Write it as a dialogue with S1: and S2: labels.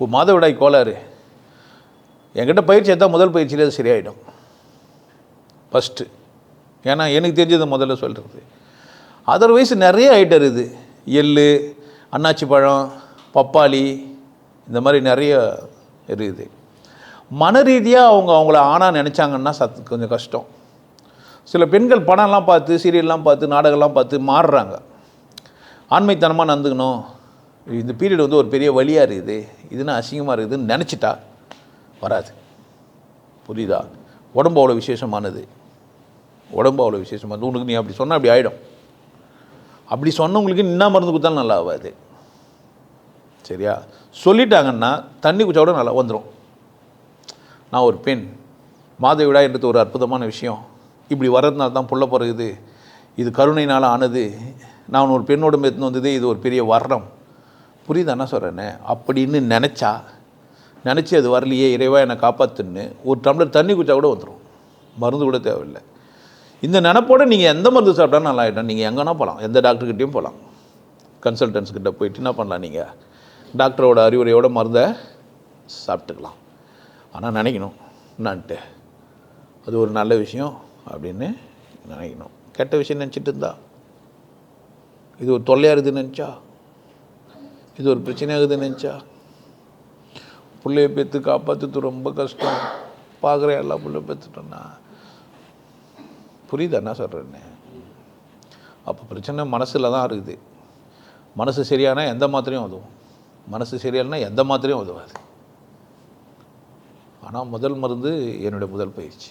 S1: ஒரு மாதவிடாய் கோளாறு. என்கிட்ட பயிற்சி எடுத்தால் முதல் பயிற்சியிலே அது சரியாயிடும். ஃபஸ்ட்டு ஏன்னா எனக்கு தெரிஞ்சது முதல்ல சொல்கிறது அதர்வைஸ் நிறைய ஐட்டம் இருக்குது. எள்ளு அன்னாச்சி பழம் பப்பாளி இந்த மாதிரி நிறைய இருக்குது. மன ரீதியாக அவங்க அவங்கள ஆணாக நினச்சாங்கன்னா சத் கொஞ்சம் கஷ்டம். சில பெண்கள் படம்லாம் பார்த்து சீரியல்லாம் பார்த்து நாடகம்லாம் பார்த்து மாறுறாங்க. ஆண்மைத்தனமாக நடந்துக்கணும். இந்த பீரியட் வந்து ஒரு பெரிய வழியாக இருக்குது. இதுனா அசிங்கமாக இருக்குதுன்னு நினச்சிட்டா வராது. புரியுதா? உடம்பு அவ்வளோ விசேஷமானது. உடம்பு அவ்வளோ விசேஷமானது. உனக்கு நீ அப்படி சொன்னால் அப்படி ஆகிடும் அப்படி சொன்னவங்களுக்கு என்ன மருந்து கொடுத்தாலும் நல்லா ஆகாது. சரியா? சொல்லிட்டாங்கன்னா தண்ணி குச்சா கூட நல்லா வந்துடும் நான் ஒரு பெண். மாதவிடாய்ன்றது ஒரு அற்புதமான விஷயம். இப்படி வர்றதுனால தான் புள்ள பிறகுது. இது கருணைனால் ஆனது. நான் ஒரு பெண்ணோட எடுத்துன்னு வந்ததே இது ஒரு பெரிய வர்ணம். புரியுதா என்ன சொல்கிறேனே அப்படின்னு நினச்சா நினச்சி அது வரலையே இறைவா என்னை காப்பாற்றுன்னு ஒரு டம்ளர் தண்ணி குச்சா கூட வந்துடும் மருந்து கூட தேவையில்லை. இந்த நினப்போட நீங்கள் எந்த மருந்து சாப்பிட்டாலும் நல்லா ஆகிடும் நீங்கள் எங்கன்னா போகலாம் எந்த டாக்டர்கிட்டையும் போகலாம் கன்சல்டன்ஸ்கிட்ட போயிட்டு என்ன பண்ணலாம் நீங்கள் டாக்டரோட அறிவுரையோட மருந்தை சாப்பிட்டுக்கலாம். ஆனால் நினைக்கணும். என்னான்ட்டு. அது ஒரு நல்ல விஷயம் அப்படின்னு நினைக்கணும். கெட்ட விஷயம் நினச்சிட்டு இருந்தா. இது ஒரு தொல்லையாக இருக்குதுன்னு நினச்சா இது ஒரு பிரச்சனையாகுது நினச்சா? பிள்ளைய பெற்று காப்பாற்றுறது ரொம்ப கஷ்டம். பார்க்குற எல்லா பிள்ளை பெற்றுட்டோன்னா புரியுதா என்ன சொல்கிறேன்னு அப்போ பிரச்சனை மனசில் தான் இருக்குது. மனசு சரியானா எந்த மாத்திரையும் உதவும். மனசு சரியானா எந்த மாத்திரையும் உதவாது. ஆனால் முதல் மருந்து என்னுடைய முதல் பயிற்சி.